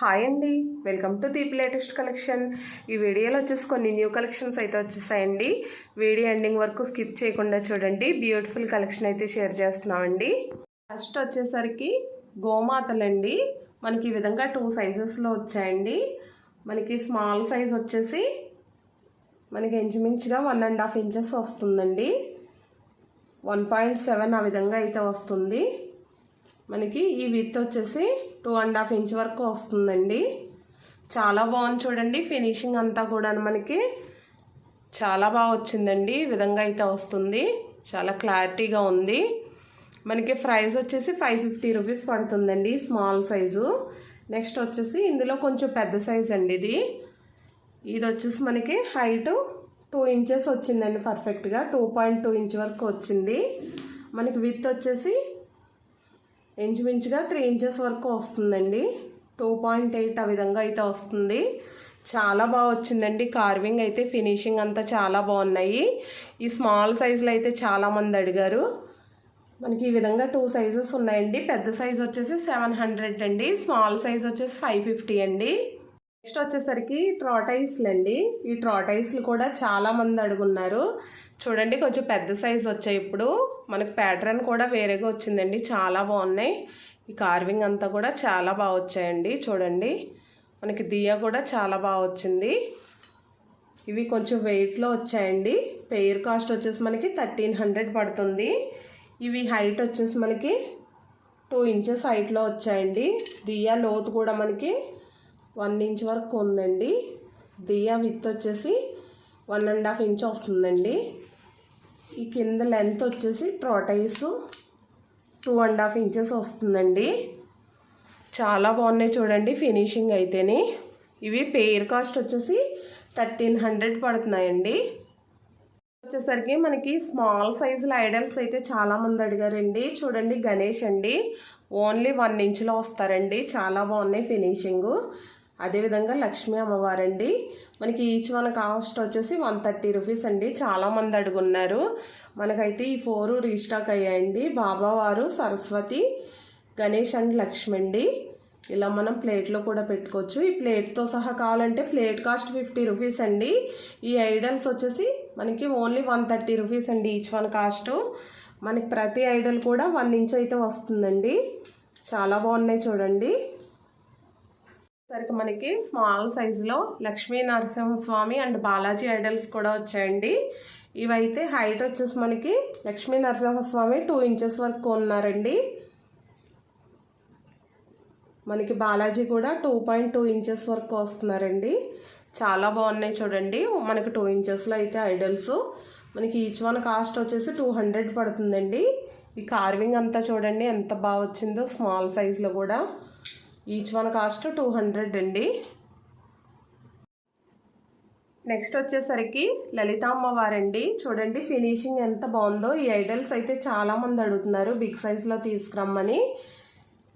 Hi అండి. Welcome to Deep latest collection. ఈ వీడియోలో వచ్చేసి కొన్ని న్యూ కలెక్షన్స్ అయితే వచ్చేసాయండి. వీడియో ఎండింగ్ వరకు స్కిప్ చేయకుండా చూడండి. బ్యూటిఫుల్ కలెక్షన్ అయితే షేర్ చేస్తున్నామండి. ఫస్ట్ వచ్చేసరికి గోమాతలండి. మనకి ఈ విధంగా టూ సైజెస్లో వచ్చాయండి. మనకి స్మాల్ సైజ్ వచ్చేసి మనకి ఇంచుమించుగా వన్ అండ్ హాఫ్ ఇంచెస్ వస్తుందండి. వన్ పాయింట్ సెవెన్ ఆ విధంగా అయితే వస్తుంది. మనకి ఈ విత్ వచ్చేసి టూ అండ్ హాఫ్ ఇంచ్ వరకు వస్తుందండి. చాలా బాగుంది చూడండి ఫినిషింగ్ అంతా కూడా మనకి. చాలా బాగా వచ్చిందండి ఈ విధంగా అయితే వస్తుంది. చాలా క్లారిటీగా ఉంది. మనకి ప్రైస్ వచ్చేసి ఫైవ్ ఫిఫ్టీ రూపీస్ పడుతుందండి స్మాల్ సైజు నెక్స్ట్ వచ్చేసి ఇందులో కొంచెం పెద్ద సైజ్ అండి ఇది. ఇది వచ్చేసి మనకి హైట్ టూ ఇంచెస్ వచ్చిందండి పర్ఫెక్ట్గా టూ పాయింట్ టూ ఇంచ్ వరకు వచ్చింది. మనకి విత్ వచ్చేసి ఇంచుమించుగా త్రీ ఇంచెస్ వరకు వస్తుందండి. టూ పాయింట్ ఎయిట్ ఆ విధంగా అయితే వస్తుంది. చాలా బాగా వచ్చిందండి. కార్వింగ్ అయితే ఫినిషింగ్ అంతా చాలా బాగున్నాయి. ఈ స్మాల్ సైజులో అయితే చాలామంది అడిగారు. మనకి ఈ విధంగా టూ సైజెస్ ఉన్నాయండి. పెద్ద సైజ్ వచ్చేసి సెవెన్ హండ్రెడ్ అండి. స్మాల్ సైజ్ వచ్చేసి ఫైవ్ ఫిఫ్టీ అండి. నెక్స్ట్ వచ్చేసరికి ట్రాటైస్లు అండి ఈ ట్రాటైస్లు కూడా చాలా మంది అడుగున్నారు. చూడండి కొంచెం పెద్ద సైజ్ వచ్చాయి ఇప్పుడు. మనకు ప్యాటర్న్ కూడా వేరేగా వచ్చిందండి. చాలా బాగున్నాయి. ఈ కార్వింగ్ అంతా కూడా చాలా బాగా వచ్చాయండి. చూడండి మనకి దియ కూడా చాలా బాగా వచ్చింది. ఇవి కొంచెం వెయిట్లో వచ్చాయండి. పెయిర్ కాస్ట్ వచ్చేసి మనకి థర్టీన్ హండ్రెడ్ పడుతుంది. ఇవి హైట్ వచ్చేసి మనకి టూ ఇంచెస్ హైట్లో వచ్చాయండి. దియా లోతు కూడా మనకి వన్ ఇంచ్ వరకు ఉందండి. దియా విత్ వచ్చేసి వన్ అండ్ హాఫ్ ఇంచ్ వస్తుందండి. ఈ కింద లెంత్ వచ్చేసి ట్రోటైస్ టూ అండ్ హాఫ్ ఇంచెస్ వస్తుందండి. చాలా బాగున్నాయి చూడండి ఫినిషింగ్ అయితేని. ఇవి పెయిర్ కాస్ట్ వచ్చేసి థర్టీన్ హండ్రెడ్ పడుతున్నాయండి. వచ్చేసరికి మనకి స్మాల్ సైజుల ఐడల్స్ అయితే చాలామంది అడిగారండి. చూడండి గణేష్ అండి. ఓన్లీ వన్ ఇంచ్లో వస్తారండి. చాలా బాగున్నాయి ఫినిషింగు అదేవిధంగా లక్ష్మీ అమ్మవారండి. మనకి ఈచ్ వన్ కాస్ట్ వచ్చేసి వన్ థర్టీ రూపీస్ అండి. చాలామంది అడుగున్నారు. మనకైతే ఈ ఫోరు రీస్టాక్ అయ్యాయండి. బాబావారు సరస్వతి గణేష్ అండ్ లక్ష్మి అండి. ఇలా మనం ప్లేట్లో కూడా పెట్టుకోవచ్చు. ఈ ప్లేట్తో సహా కావాలంటే ప్లేట్ కాస్ట్ ఫిఫ్టీ రూపీస్ అండి. ఈ ఐడల్స్ వచ్చేసి మనకి ఓన్లీ వన్ థర్టీ రూపీస్ అండి ఈచ్ వన్ కాస్ట్ మనకి ప్రతి ఐడల్ కూడా వన్ ఇంచ్ అయితే వస్తుందండి. చాలా బాగున్నాయి చూడండి. సరికి మనకి స్మాల్ సైజులో లక్ష్మీ నరసింహస్వామి అండ్ బాలాజీ ఐడల్స్ కూడా వచ్చాయండి. ఇవైతే హైట్ వచ్చేసి మనకి లక్ష్మీ నరసింహస్వామి టూ ఇంచెస్ వరకు ఉన్నారండి. మనకి బాలాజీ కూడా టూ పాయింట్ టూ ఇంచెస్ వరకు వస్తున్నారండి. చాలా బాగున్నాయి చూడండి. మనకి టూ ఇంచెస్లో అయితే ఐడల్స్. మనకి ఈచ్ వన్ కాస్ట్ వచ్చేసి టూ హండ్రెడ్ పడుతుందండి. ఈ కార్వింగ్ అంతా చూడండి ఎంత బాగా వచ్చిందో స్మాల్ సైజులో కూడా. Each one cost two hundred అండి. నెక్స్ట్ వచ్చేసరికి లలిత అమ్మవారండి. చూడండి ఫినిషింగ్ ఎంత బాగుందో. ఈ ఐడల్స్ అయితే చాలామంది అడుగుతున్నారు బిగ్ సైజ్లో తీసుకురమ్మని.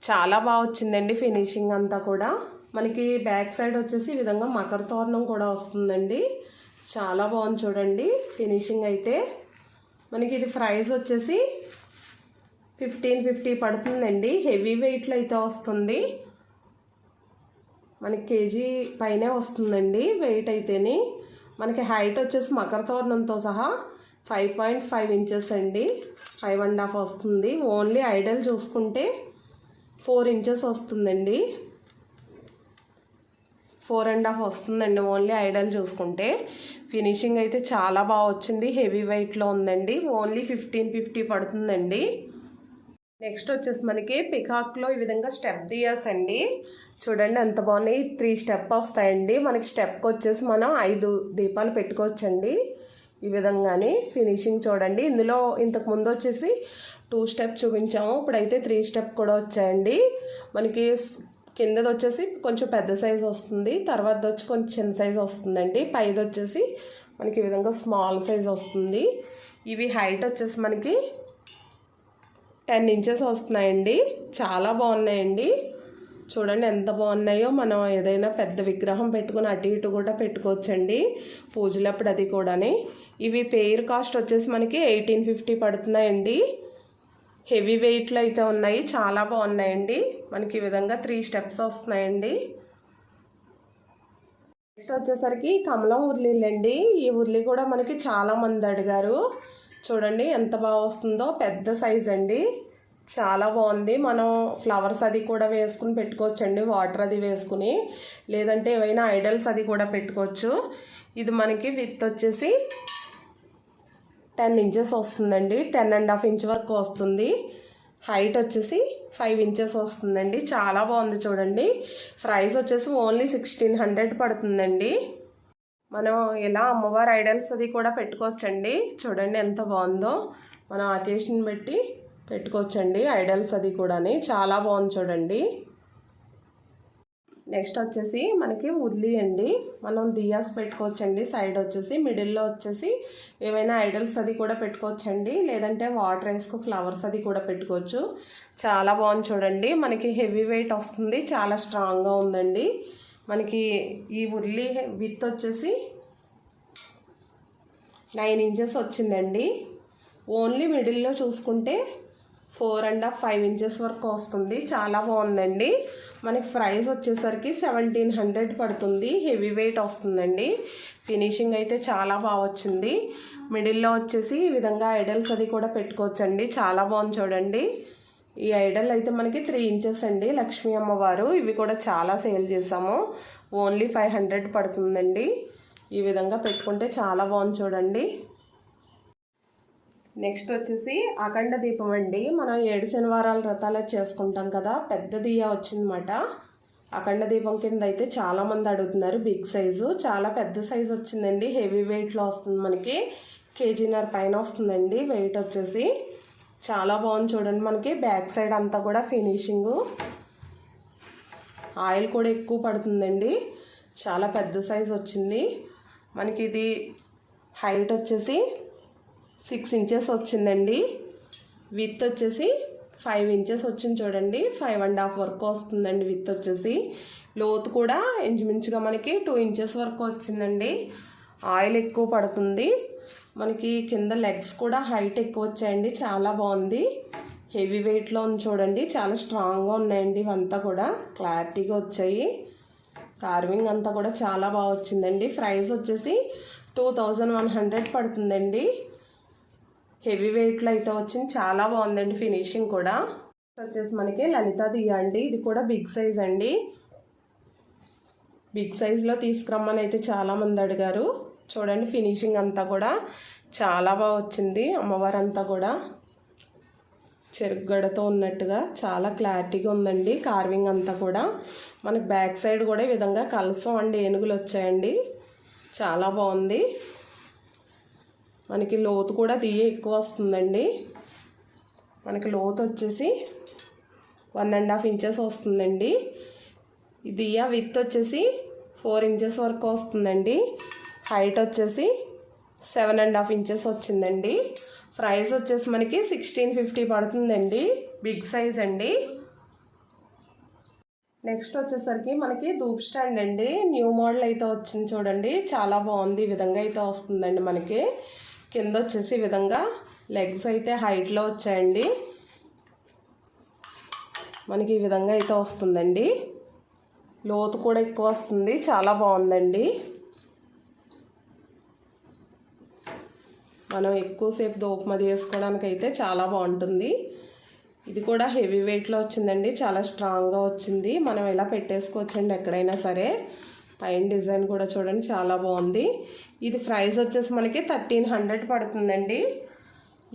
చాలా బాగా వచ్చిందండి ఫినిషింగ్ అంతా కూడా. మనకి బ్యాక్ సైడ్ వచ్చేసి ఈ విధంగా మకర తోరణం కూడా వస్తుందండి. చాలా బాగుంది చూడండి ఫినిషింగ్ అయితే. మనకి ఇది ప్రైస్ వచ్చేసి ఫిఫ్టీన్ ఫిఫ్టీ పడుతుందండి. హెవీ వెయిట్లో అయితే వస్తుంది. మనకి కేజీ పైనే వస్తుందండి. వెయిట్ అయితేని మనకి హైట్ వచ్చేసి మకర తోరణంతో సహా ఫైవ్ పాయింట్ ఫైవ్ ఇంచెస్ అండి. ఫైవ్ అండ్ హాఫ్ వస్తుంది. ఓన్లీ ఐడల్ చూసుకుంటే ఫోర్ ఇంచెస్ వస్తుందండి. ఫోర్ అండ్ హాఫ్ వస్తుందండి. ఓన్లీ ఐడల్ చూసుకుంటే ఫినిషింగ్ అయితే చాలా బాగా వచ్చింది. హెవీ వెయిట్లో ఉందండి. ఓన్లీ ఫిఫ్టీన్ ఫిఫ్టీ పడుతుందండి. నెక్స్ట్ వచ్చేసి మనకి పికాక్లో ఈ విధంగా స్టెప్ దియర్స్ అండి. చూడండి ఎంత బాగున్నాయి. త్రీ స్టెప్ వస్తాయండి. మనకి స్టెప్కి వచ్చేసి మనం ఐదు దీపాలు పెట్టుకోవచ్చండి. ఈ విధంగానే ఫినిషింగ్ చూడండి. ఇందులో ఇంతకు ముందు వచ్చేసి టూ స్టెప్ చూపించాము. ఇప్పుడైతే త్రీ స్టెప్ కూడా వచ్చాయండి. మనకి కిందది వచ్చేసి కొంచెం పెద్ద సైజ్ వస్తుంది. తర్వాత వచ్చి కొంచెం చిన్న సైజ్ వస్తుందండి. పైది వచ్చేసి మనకి ఈ విధంగా స్మాల్ సైజ్ వస్తుంది. ఇవి హైట్ వచ్చేసి మనకి టెన్ ఇంచెస్ వస్తున్నాయండి. చాలా బాగున్నాయండి. చూడండి ఎంత బాగున్నాయో. మనం ఏదైనా పెద్ద విగ్రహం పెట్టుకుని అటు ఇటు కూడా పెట్టుకోవచ్చండి. పూజలప్పుడు అది కూడాని. ఇవి పెయిర్ కాస్ట్ వచ్చేసి మనకి ఎయిటీన్ ఫిఫ్టీ పడుతున్నాయండి. హెవీ వెయిట్లో అయితే ఉన్నాయి. చాలా బాగున్నాయండి. మనకి ఈ విధంగా త్రీ స్టెప్స్ వస్తున్నాయండి. నెక్స్ట్ వచ్చేసరికి కమలం ఉర్లీలండి ఈ ఉర్లి కూడా మనకి చాలా మంది అడిగారు. చూడండి ఎంత బాగా వస్తుందో. పెద్ద సైజ్ అండి. చాలా బాగుంది. మనం ఫ్లవర్స్ అది కూడా వేసుకుని పెట్టుకోవచ్చండి. వాటర్ అది వేసుకుని. లేదంటే ఏవైనా ఐడల్స్ అది కూడా పెట్టుకోవచ్చు. ఇది మనకి విత్ వచ్చేసి టెన్ ఇంచెస్ వస్తుందండి. టెన్ అండ్ హాఫ్ ఇంచ్ వరకు వస్తుంది. హైట్ వచ్చేసి ఫైవ్ ఇంచెస్ వస్తుందండి. చాలా బాగుంది చూడండి. ప్రైస్ వచ్చేసి ఓన్లీ సిక్స్టీన్ హండ్రెడ్ పడుతుందండి. మనం ఇలా అమ్మవారి ఐడల్స్ అది కూడా పెట్టుకోవచ్చండి. చూడండి ఎంత బాగుందో. మనం అకేషన్ పెట్టి పెట్టుకోవచ్చండి ఐడల్స్ అది కూడాని. చాలా బాగుంది చూడండి. నెక్స్ట్ వచ్చేసి మనకి ఉల్లి అండి. మనం దియాస్ పెట్టుకోవచ్చండి. సైడ్ వచ్చేసి మిడిల్లో వచ్చేసి ఏమైనా ఐడల్స్ అది కూడా పెట్టుకోవచ్చండి. లేదంటే వాటర్ వేసుకు ఫ్లవర్స్ అది కూడా పెట్టుకోవచ్చు. చాలా బాగుంది చూడండి. మనకి హెవీ వెయిట్ వస్తుంది. చాలా స్ట్రాంగ్గా ఉందండి. మనకి ఈ ఉల్లి విత్ వచ్చేసి నైన్ ఇంచెస్ వచ్చిందండి. ఓన్లీ మిడిల్లో చూసుకుంటే four and half five inches వరకు వస్తుంది. చాలా బాగుందండి. మనకి ప్రైస్ వచ్చేసరికి సెవెంటీన్ హండ్రెడ్ పడుతుంది. హెవీ వెయిట్ వస్తుందండి. ఫినిషింగ్ అయితే చాలా బాగా వచ్చింది. మిడిల్లో వచ్చేసి ఈ విధంగా ఐడల్స్ అది కూడా పెట్టుకోవచ్చండి. చాలా బాగుంది చూడండి. ఈ ఐడల్ అయితే మనకి త్రీ ఇంచెస్ అండి. లక్ష్మీ అమ్మవారు. ఇవి కూడా చాలా సేల్ చేసాము ఓన్లీ ఫైవ్ హండ్రెడ్ పడుతుందండి. ఈ విధంగా పెట్టుకుంటే చాలా బాగుంది చూడండి. నెక్స్ట్ వచ్చేసి అఖండ దీపం అండి. మనం ఏడు శనివారాల వ్రతాలు చేసుకుంటాం కదా. పెద్ద దియ్య వచ్చిందన్నమాట. అఖండ దీపం కింద అయితే చాలామంది అడుగుతున్నారు బిగ్ సైజు. చాలా పెద్ద సైజు వచ్చిందండి. హెవీ వెయిట్లో వస్తుంది మనకి. కేజీన్నర పైన వస్తుందండి. వెయిట్ వచ్చేసి చాలా బాగుంది చూడండి. మనకి బ్యాక్ సైడ్ అంతా కూడా ఫినిషింగు. ఆయిల్ కూడా ఎక్కువ పడుతుందండి. చాలా పెద్ద సైజ్ వచ్చింది. మనకి ఇది హైట్ వచ్చేసి సిక్స్ ఇంచెస్ వచ్చిందండి. విత్ వచ్చేసి ఫైవ్ ఇంచెస్ వచ్చింది చూడండి. ఫైవ్ అండ్ హాఫ్ వరకు వస్తుందండి విత్ వచ్చేసి. లోతు కూడా ఇంచుమించుగా మనకి టూ ఇంచెస్ వరకు వచ్చిందండి. ఆయిల్ ఎక్కువ పడుతుంది. మనకి కింద లెగ్స్ కూడా హైట్ ఎక్కువ వచ్చాయండి చాలా బాగుంది హెవీ వెయిట్లో ఉంది చూడండి. చాలా స్ట్రాంగ్గా ఉన్నాయండి ఇవంతా కూడా. క్లారిటీగా వచ్చాయి. కార్వింగ్ అంతా కూడా చాలా బాగా వచ్చిందండి. ప్రైస్ వచ్చేసి టూ థౌజండ్ వన్ హండ్రెడ్ పడుతుందండి. హెవీ వెయిట్లో అయితే వచ్చింది. చాలా బాగుందండి ఫినిషింగ్ కూడా. వచ్చేసి మనకి లలిత దియ్య అండి. ఇది కూడా బిగ్ సైజ్ అండి. బిగ్ సైజ్లో తీసుకురమ్మని అయితే చాలామంది అడిగారు. చూడండి ఫినిషింగ్ అంతా కూడా చాలా బాగా వచ్చింది అమ్మవారు అంతా కూడా. చెరుగడతో ఉన్నట్టుగా చాలా క్లారిటీగా ఉందండి కార్వింగ్ అంతా కూడా. మనకి బ్యాక్ సైడ్ కూడా ఈ విధంగా కలసం అండి ఏనుగులు వచ్చాయండి. చాలా బాగుంది. మనకి లోతు కూడా దియ్య ఎక్కువ వస్తుందండి. మనకి లోతు వచ్చేసి వన్ అండ్ హాఫ్ ఇంచెస్ వస్తుందండి. ఈ దియ్య విత్ వచ్చేసి ఫోర్ ఇంచెస్ వరకు వస్తుందండి. హైట్ వచ్చేసి సెవెన్ అండ్ హాఫ్ ఇంచెస్ వచ్చిందండి. ప్రైస్ వచ్చేసి మనకి సిక్స్టీన్ ఫిఫ్టీ పడుతుందండి. బిగ్ సైజ్ అండి. నెక్స్ట్ వచ్చేసరికి మనకి ధూప్ స్టాండ్ అండి. న్యూ మోడల్ అయితే వచ్చింది చూడండి. చాలా బాగుంది. ఈ విధంగా అయితే వస్తుందండి మనకి. కింద వచ్చేసి విధంగా లెగ్స్ అయితే హైట్లో వచ్చాయండి. మనకి ఈ విధంగా అయితే వస్తుందండి. లోతు కూడా ఎక్కువ వస్తుంది. చాలా బాగుందండి. మనం ఎక్కువసేపు దోపమది చేసుకోవడానికి అయితే చాలా బాగుంటుంది. ఇది కూడా హెవీ వెయిట్లో వచ్చిందండి. చాలా స్ట్రాంగ్గా వచ్చింది. మనం ఇలా పెట్టేసుకోవచ్చండి ఎక్కడైనా సరే. పైన డిజైన్ కూడా చూడండి చాలా బాగుంది. ఇది ప్రైస్ వచ్చేసి మనకి థర్టీన్ హండ్రెడ్ పడుతుందండి.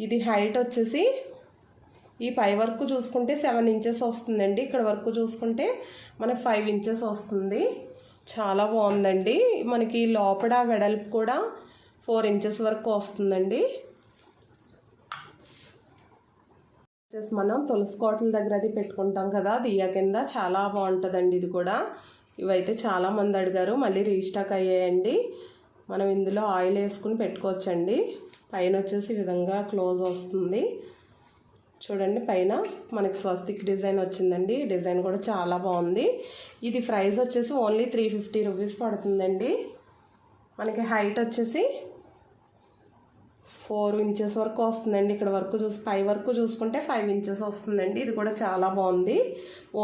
ఇది హైట్ వచ్చేసి ఈ పై వరకు చూసుకుంటే సెవెన్ ఇంచెస్ వస్తుందండి. ఇక్కడ వరకు చూసుకుంటే మనకి ఫైవ్ ఇంచెస్ వస్తుంది. చాలా బాగుందండి. మనకి లోపల వెడల్పు కూడా ఫోర్ ఇంచెస్ వరకు వస్తుందండి. వచ్చేసి మనం తులసి కోటల దగ్గర అది పెట్టుకుంటాం కదా దియ్య కింద. చాలా బాగుంటుందండి ఇది కూడా. ఇవైతే చాలామంది అడిగారు మళ్ళీ రీస్టాక్ అయ్యాయండి. మనం ఇందులో ఆయిల్ వేసుకుని పెట్టుకోవచ్చండి. పైన వచ్చేసి ఈ విధంగా క్లోజ్ వస్తుంది. చూడండి పైన మనకి స్వస్తిక్ డిజైన్ వచ్చిందండి. డిజైన్ కూడా చాలా బాగుంది. ఇది ప్రైస్ వచ్చేసి ఓన్లీ త్రీ ఫిఫ్టీ రూపీస్ పడుతుందండి. మనకి హైట్ వచ్చేసి ఫోర్ ఇంచెస్ వరకు వస్తుందండి. ఇక్కడ వరకు చూసి ఫైవ్ వరకు చూసుకుంటే ఫైవ్ ఇంచెస్ వస్తుందండి. ఇది కూడా చాలా బాగుంది.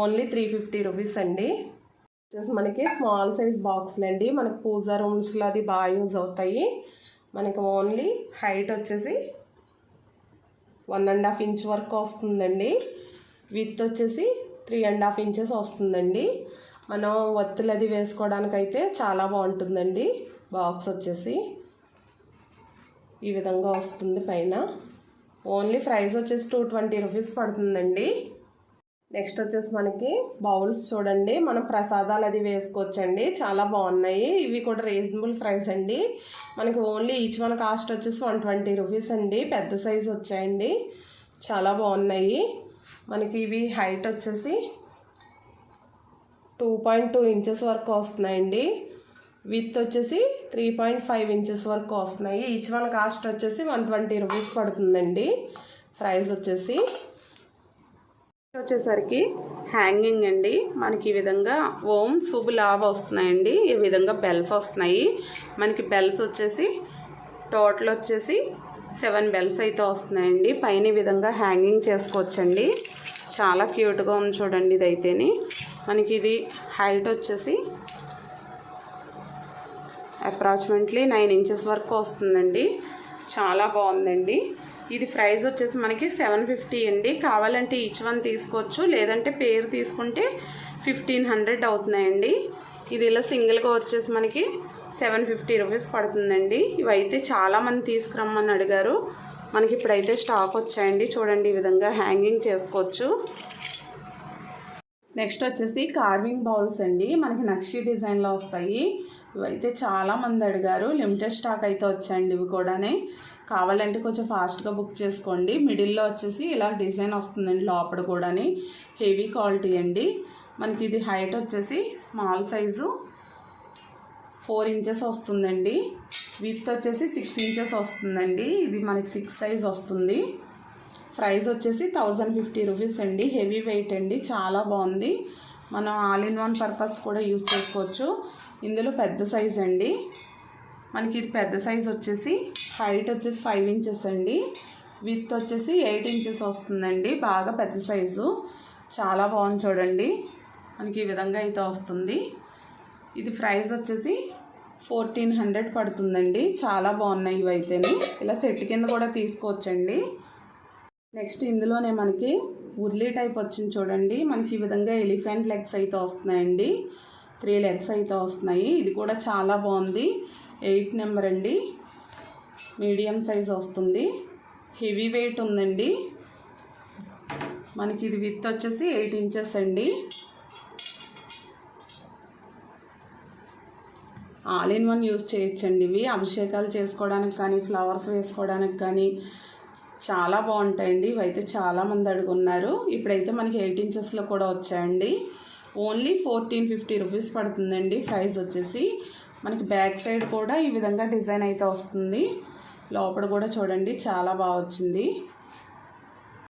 ఓన్లీ త్రీ ఫిఫ్టీ రూపీస్ అండి. మనకి స్మాల్ సైజ్ బాక్స్లు అండి. మనకి పూజా రూమ్స్లో అది బాగా యూజ్ అవుతాయి. మనకి ఓన్లీ హైట్ వచ్చేసి వన్ అండ్ హాఫ్ ఇంచ్ వరకు వస్తుందండి. విత్ వచ్చేసి త్రీ అండ్ హాఫ్ ఇంచెస్ వస్తుందండి. మనం ఒత్తులు అది వేసుకోవడానికైతే చాలా బాగుంటుందండి. బాక్స్ వచ్చేసి. ఈ విధంగా వస్తుంది పైన. ఓన్లీ ప్రైస్ వచ్చేసి టూ ట్వంటీ రూపీస్ పడుతుందండి. నెక్స్ట్ వచ్చేసి మనకి బౌల్స్ చూడండి. మనం ప్రసాదాలు అది వేసుకోవచ్చండి. చాలా బాగున్నాయి. ఇవి కూడా రీజనబుల్ ప్రైస్ అండి. మనకి ఓన్లీ ఈచ్ వన్ కాస్ట్ వచ్చేసి వన్ ట్వంటీ రూపీస్ అండి. పెద్ద సైజ్ వచ్చాయండి. చాలా బాగున్నాయి. మనకి ఇవి హైట్ వచ్చేసి టూ పాయింట్ టూ ఇంచెస్ వరకు వస్తున్నాయండి. విత్ వచ్చేసి త్రీ పాయింట్ ఫైవ్ ఇంచెస్ వరకు వస్తున్నాయి. ఈచ్ వన్ కాస్ట్ వచ్చేసి వన్ ట్వంటీ రూపీస్ పడుతుందండి. ప్రైస్ వచ్చేసి వచ్చేసరికి హ్యాంగింగ్ అండి. మనకి ఈ విధంగా ఓం శుభ లాభ వస్తున్నాయండి. ఈ విధంగా బెల్స్ వస్తున్నాయి. మనకి బెల్స్ వచ్చేసి టోటల్ వచ్చేసి సెవెన్ బెల్స్ అయితే వస్తున్నాయండి. పైన ఈ విధంగా హ్యాంగింగ్ చేసుకోవచ్చండి. చాలా క్యూట్గా ఉంది చూడండి ఇదైతేని. మనకి ఇది హైట్ వచ్చేసి అప్రాక్సిమేట్లీ నైన్ ఇంచెస్ వరకు వస్తుందండి. చాలా బాగుందండి. ఇది ప్రైస్ వచ్చేసి మనకి సెవెన్ ఫిఫ్టీ అండి. కావాలంటే ఈచ్ వన్ తీసుకోవచ్చు. లేదంటే పేరు తీసుకుంటే ఫిఫ్టీన్ హండ్రెడ్ అవుతున్నాయండి. ఇది ఇలా సింగిల్గా వచ్చేసి మనకి సెవెన్ ఫిఫ్టీ రూపీస్ పడుతుందండి. ఇవైతే చాలామంది తీసుకురమ్మని అడిగారు. మనకి ఇప్పుడైతే స్టాక్ వచ్చాయండి. చూడండి ఈ విధంగా హ్యాంగింగ్ చేసుకోవచ్చు. నెక్స్ట్ వచ్చేసి కార్వింగ్ బౌల్స్ అండి. మనకి నక్షి డిజైన్లో వస్తాయి. ఇవైతే చాలా మంది అడిగారు. లిమిటెడ్ స్టాక్ అయితే వచ్చాయండి ఇవి కూడానే. కావాలంటే కొంచెం ఫాస్ట్గా బుక్ చేసుకోండి. మిడిల్లో వచ్చేసి ఇలా డిజైన్ వస్తుందండి లోపల కూడాని. హెవీ క్వాలిటీ అండి. మనకి ఇది హైట్ వచ్చేసి స్మాల్ సైజు ఫోర్ ఇంచెస్ వస్తుందండి. విత్ వచ్చేసి సిక్స్ ఇంచెస్ వస్తుందండి. ఇది మనకి సిక్స్ సైజ్ వస్తుంది. ప్రైస్ వచ్చేసి థౌజండ్ ఫిఫ్టీ రూపీస్ అండి. హెవీ వెయిట్ అండి. చాలా బాగుంది. మనం ఆల్ ఇన్ వన్ పర్పస్ కూడా యూజ్ చేసుకోవచ్చు. ఇందులో పెద్ద సైజ్ అండి. మనకి ఇది పెద్ద సైజ్ వచ్చేసి హైట్ వచ్చేసి ఫైవ్ ఇంచెస్ అండి. విత్ వచ్చేసి ఎయిట్ ఇంచెస్ వస్తుందండి. బాగా పెద్ద సైజు. చాలా బాగుంది చూడండి. మనకి ఈ విధంగా అయితే వస్తుంది. ఇది ప్రైస్ వచ్చేసి ఫోర్టీన్ హండ్రెడ్ పడుతుందండి. చాలా బాగున్నాయి ఇవైతేనే ఇలా సెట్ కింద కూడా తీసుకోవచ్చండి. నెక్స్ట్ ఇందులోనే మనకి ఉర్లీ టైప్ వచ్చింది చూడండి. మనకి ఈ విధంగా ఎలిఫెంట్ లెగ్స్ అయితే వస్తున్నాయండి. త్రీ లెగ్స్ అయితే వస్తున్నాయి. ఇది కూడా చాలా బాగుంది. ఎయిట్ నెంబర్ అండి. మీడియం సైజ్ వస్తుంది. హెవీ వెయిట్ ఉందండి. మనకి ఇది విత్ వచ్చేసి ఎయిట్ ఇంచెస్ అండి. ఆల్ ఇన్ వన్ యూస్ చేయొచ్చండి ఇవి. అభిషేకాలు చేసుకోవడానికి కానీ ఫ్లవర్స్ వేసుకోవడానికి కానీ చాలా బాగుంటాయండి. ఇవైతే చాలామంది అడుగున్నారు. ఇప్పుడైతే మనకి ఎయిట్ ఇంచెస్లో కూడా వచ్చాయండి. ఓన్లీ ఫోర్టీన్ ఫిఫ్టీ రూపీస్ పడుతుందండి ప్రైస్ వచ్చేసి. మనకి బ్యాక్ సైడ్ కూడా ఈ విధంగా డిజైన్ అయితే వస్తుంది. లోపల కూడా చూడండి చాలా బాగా వచ్చింది.